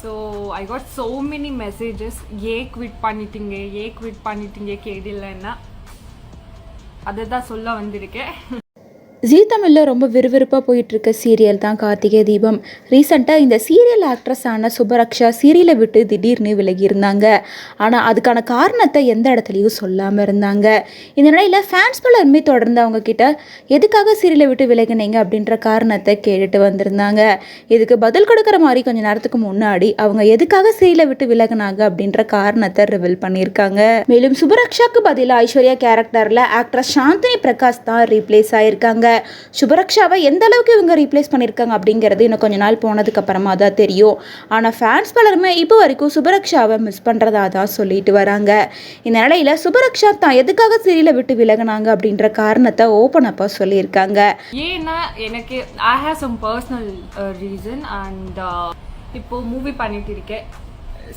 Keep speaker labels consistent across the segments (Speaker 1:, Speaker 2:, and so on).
Speaker 1: So I got so many messages a quit பண்ணிட்டீங்க a quit பண்ணிட்டீங்க கேடில்லைன்னா அதை தான் சொல்ல வந்திருக்கேன்.
Speaker 2: ஜீ தமிழில் ரொம்ப விறுவிறுப்பாக போயிட்டுருக்க சீரியல் தான் கார்த்திகை தீபம். ரீசெண்டாக இந்த சீரியல் ஆக்ட்ரஸான சுபரக்ஷா சீரியலை விட்டு திடீர்னு விலகியிருந்தாங்க. ஆனால் அதுக்கான காரணத்தை எந்த இடத்துலையும் சொல்லாமல் இருந்தாங்க. இந்த நிலையில் ஃபேன்ஸ் பலருமே தொடர்ந்து அவங்கக்கிட்ட எதுக்காக சீரியலை விட்டு விலகினீங்க? அப்படின்ற காரணத்தை கேட்டுட்டு வந்திருந்தாங்க. இதுக்கு பதில் கொடுக்குற மாதிரி கொஞ்சம் நேரத்துக்கு முன்னாடி அவங்க எதுக்காக சீரியலை விட்டு விலகினாங்க அப்படின்ற காரணத்தை ரிவீல் பண்ணியிருக்காங்க. மேலும் சுபரக்ஷாக்கு பதிலாக ஐஸ்வர்யா கேரக்டரில் ஆக்ட்ரஸ் சாந்தினி பிரகாஷ் தான் ரீப்ளேஸ் ஆயிருக்காங்க. சுபரக்ஷாவை எந்த அளவுக்கு இவங்க ரீப்ளேஸ் பண்ணியிருக்காங்க அப்படிங்கிறது இன்னும் கொஞ்ச நாள் போனதுக்கு அப்புறமா தான் தெரியும். ஆனால் ஃபேன்ஸ் பலருமே இப்போ வரைக்கும் சுபரக்ஷாவை மிஸ் பண்ணுறதா தான் சொல்லிட்டு வராங்க. இந்த நிலையில் சுபரக்ஷா தான் எதுக்காக சீரியலை விட்டு விலகினாங்க அப்படின்ற காரணத்தை ஓப்பன் அப்பா சொல்லியிருக்காங்க.
Speaker 1: ஏன்னா எனக்கு I have some personal reason and இப்போது இப்போ மூவி பண்ணிட்டு இருக்கேன்.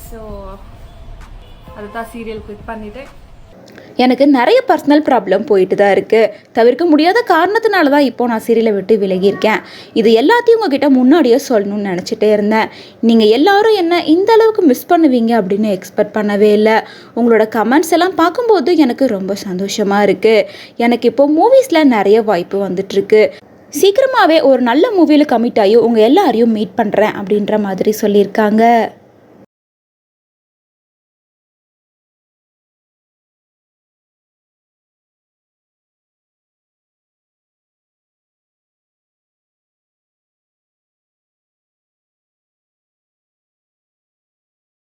Speaker 1: ஸோ அதுதான் சீரியல் குவிட் பண்ணிட்டு.
Speaker 2: எனக்கு நிறைய பர்சனல் ப்ராப்ளம் போயிட்டு தான் இருக்குது தவிர்க்க முடியாத காரணத்தினால தான் இப்போ நான் சீரியலை விட்டு விலகியிருக்கேன். இது எல்லாத்தையும் உங்ககிட்ட முன்னாடியே சொல்லணும்னு நினச்சிட்டே இருந்தேன். நீங்கள் எல்லாரும் என்ன இந்த அளவுக்கு மிஸ் பண்ணுவீங்க அப்படின்னு எக்ஸ்பெக்ட் பண்ணவே இல்லை. உங்களோட கமெண்ட்ஸ் எல்லாம் பார்க்கும்போது எனக்கு ரொம்ப சந்தோஷமாக இருக்குது எனக்கு இப்போ மூவிஸில் நிறைய வாய்ப்பு வந்துட்டுருக்கு. சீக்கிரமாகவே ஒரு நல்ல மூவியில் கமிட் ஆகி உங்கள் எல்லாரையும் மீட் பண்ணுறேன் அப்படின்ற மாதிரி சொல்லியிருக்காங்க.